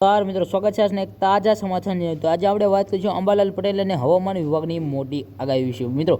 નમસ્કાર મિત્રો, સ્વાગત છે આજના એક તાજા સમાચારની તો આજે આપણે વાત કરીશું અંબાલાલ પટેલ અને હવામાન વિભાગની મોટી આગાહી વિશે. મિત્રો,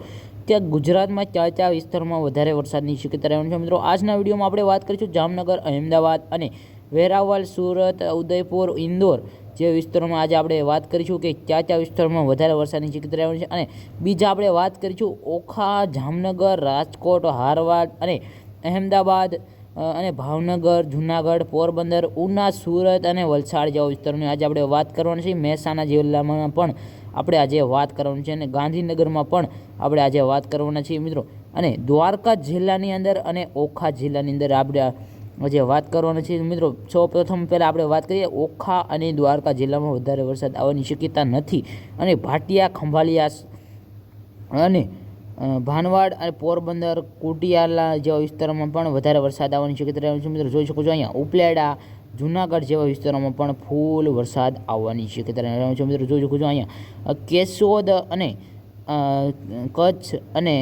ત્યાં ગુજરાતમાં ચાર ચાર વિસ્તારમાં વધારે વરસાદની શક્યતા રહેવાની છે. મિત્રો, આજના વિડીયોમાં આપણે વાત કરીશું જામનગર, અહેમદાબાદ અને વેરાવળ, સુરત, ઉદયપુર, ઇન્દોર જે વિસ્તારોમાં આજે આપણે વાત કરીશું કે ચાર ચાર વિસ્તારોમાં વધારે વરસાદની શક્યતા રહેવાની છે. અને બીજા આપણે વાત કરીશું ઓખા, જામનગર, રાજકોટ, હારવાડ અને અહેમદાબાદ અને ભાવનગર, જુનાગઢ, પોરબંદર, ઉના, સુરત અને વલસાડ જેવા વિસ્તારોની આજે આપણે વાત કરવાની છે. મહેસાણા જિલ્લામાં પણ આપણે આજે વાત કરવાની છે અને ગાંધીનગરમાં પણ આપણે આજે વાત કરવાના છીએ મિત્રો. અને દ્વારકા જિલ્લાની અંદર અને ઓખા જિલ્લાની અંદર આપણે આજે વાત કરવાના છીએ મિત્રો. સૌ પ્રથમ પહેલાં આપણે વાત કરીએ, ઓખા અને દ્વારકા જિલ્લામાં વધારે વરસાદ આવવાની શક્યતા નથી. અને ભાટિયા ખંભાલિયા અને ભાનવાડ અને પોરબંદર, કુટિયાલા જેવા વિસ્તારોમાં પણ વધારે વરસાદ આવવાની શક્યતા રહેવાની છે. મિત્રો, જોઈ શકો છો અહીંયા ઉપલેડા, જુનાગઢ જેવા વિસ્તારોમાં પણ ફૂલ વરસાદ આવવાની શક્યતા રહેવાની છે. મિત્રો, જોઈ શકો છો અહીંયા કેશોદ અને કચ્છ અને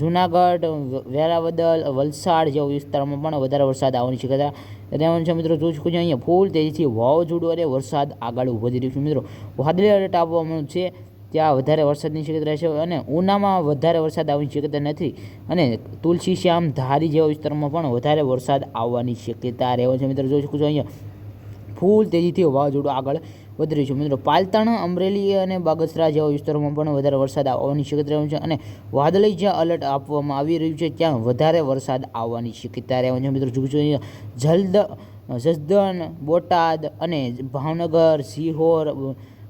જુનાગઢ વેરાવદલ, વલસાડ જેવા વિસ્તારોમાં પણ વધારે વરસાદ આવવાની શક્યતા રહેવાની છે. મિત્રો, જોઈ શકો છો અહીંયા ફૂલ તેજીથી વાવાઝોડું અને વરસાદ આગળ વધી રહ્યું છે. મિત્રો, વાદળી એલર્ટ આપવામાં છે. ત્યાં વધારે વરસાદની શક્યતા રહેશે અને ઉનામાં વધારે વરસાદ આવવાની શક્યતા નથી. અને તુલસી શ્યામ ધારી જેવા વિસ્તારોમાં પણ વધારે વરસાદ આવવાની શક્યતા રહેવાની છે. મિત્રો, જોઈ શકો છો અહીંયા ફૂલ તેજીથી વાવાઝોડું આગળ વધી રહ્યું છે. મિત્રો, પાલતાણ, અમરેલી અને બાગસરા જેવા વિસ્તારોમાં પણ વધારે વરસાદ આવવાની શક્યતા રહેવાની છે અને વાદળી જ્યાં અલર્ટ આપવામાં આવી રહ્યું છે, ત્યાં વધારે વરસાદ આવવાની શક્યતા રહેવાની છે. મિત્રો શકો જલ્દ, જસદણ, બોટાદ અને ભાવનગર સિહોર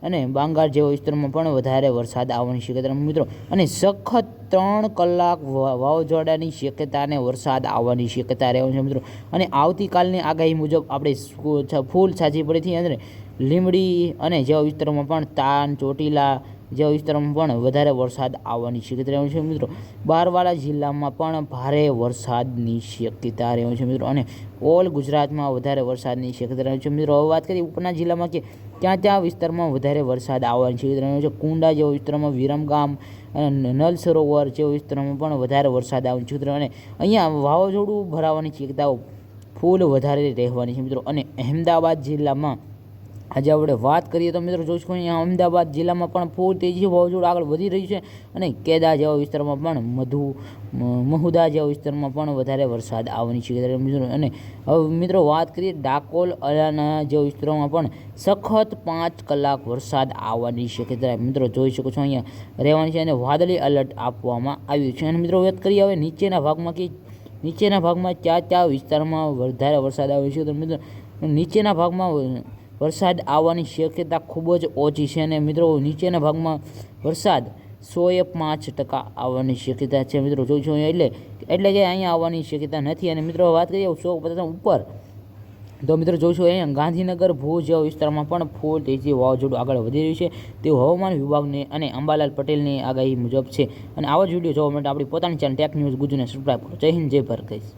અને બાંગાર જેવા વિસ્તારોમાં પણ વધારે વરસાદ આવવાની શક્યતા મિત્રો, અને સખત ત્રણ કલાક વાવાઝોડાની શક્યતા અને વરસાદ આવવાની શક્યતા રહેવાની છે, મિત્રો. અને આવતીકાલની આગાહી મુજબ આપણે ફૂલ સાચી પડેથી અંદર લીમડી અને જેવા વિસ્તારોમાં પણ તાન, ચોટીલા જેવા વિસ્તારોમાં પણ વધારે વરસાદ આવવાની શક્યતા રહેવાની છે મિત્રો. બારવાડા જિલ્લામાં પણ ભારે વરસાદની શક્યતા રહેવાની છે મિત્રો. અને ઓલ ગુજરાતમાં વધારે વરસાદની શક્યતા રહેવાની છે મિત્રો. હવે વાત કરીએ ઉપરના જિલ્લામાં કે ક્યાં ત્યાં વિસ્તારમાં વધારે વરસાદ આવવાની શક્યતા રહેવાની છે. કુંડા જેવા વિસ્તારોમાં, વિરમગામ અને નલ સરોવર જેવા વિસ્તારોમાં પણ વધારે વરસાદ આવવાની શક્યતા અને અહીંયા વાવાઝોડું ભરાવાની શક્યતાઓ ફૂલ વધારે રહેવાની છે મિત્રો. અને અહેમદાબાદ જિલ્લામાં આજે આપણે વાત કરીએ તો મિત્રો જોઈશું અહીંયા અમદાવાદ જિલ્લામાં પણ ફૂલ તેજી વાવાઝોડું આગળ વધી રહ્યું છે અને કેદા જેવા વિસ્તારમાં પણ મધુ મહુદા જેવા વિસ્તારમાં પણ વધારે વરસાદ આવવાની છે મિત્રો. અને હવે મિત્રો વાત કરીએ ડાકોલ અલાના જેવા વિસ્તારોમાં પણ સખત પાંચ કલાક વરસાદ આવવાની શક્યતા. મિત્રો જોઈ શકો છો, અહીંયા રહેવાની છે અને વાદળી એલર્ટ આપવામાં આવ્યું છે. અને મિત્રો વાત કરીએ હવે નીચેના ભાગમાં કે નીચેના ભાગમાં ચાર ચાર વિસ્તારમાં વધારે વરસાદ આવ્યો છે. તો મિત્રો નીચેના ભાગમાં વરસાદ આવવાની શક્યતા ખૂબ જ ઓછી છે અને મિત્રો નીચેના ભાગમાં વરસાદ સોએ પાંચ ટકા આવવાની શક્યતા છે મિત્રો. જોઈ છો એટલે એટલે કે અહીંયા આવવાની શક્યતા નથી. અને મિત્રો વાત કરીએ સો પચાસ ઉપર, તો મિત્રો જોઈશું અહીંયા ગાંધીનગર, ભુજ વિસ્તારમાં પણ ફૂલ તેજી વાવાઝોડું આગળ વધી રહ્યું છે. તેવું હવામાન વિભાગને અને અંબાલાલ પટેલની આગાહી મુજબ છે. અને આવા જ વીડિયો જોવા માટે આપણી પોતાની ચેનલ ટેક ન્યૂઝ ગુજને સબસ્ક્રાઈબ કરો. જય હિન્દ, જય ભારત guys.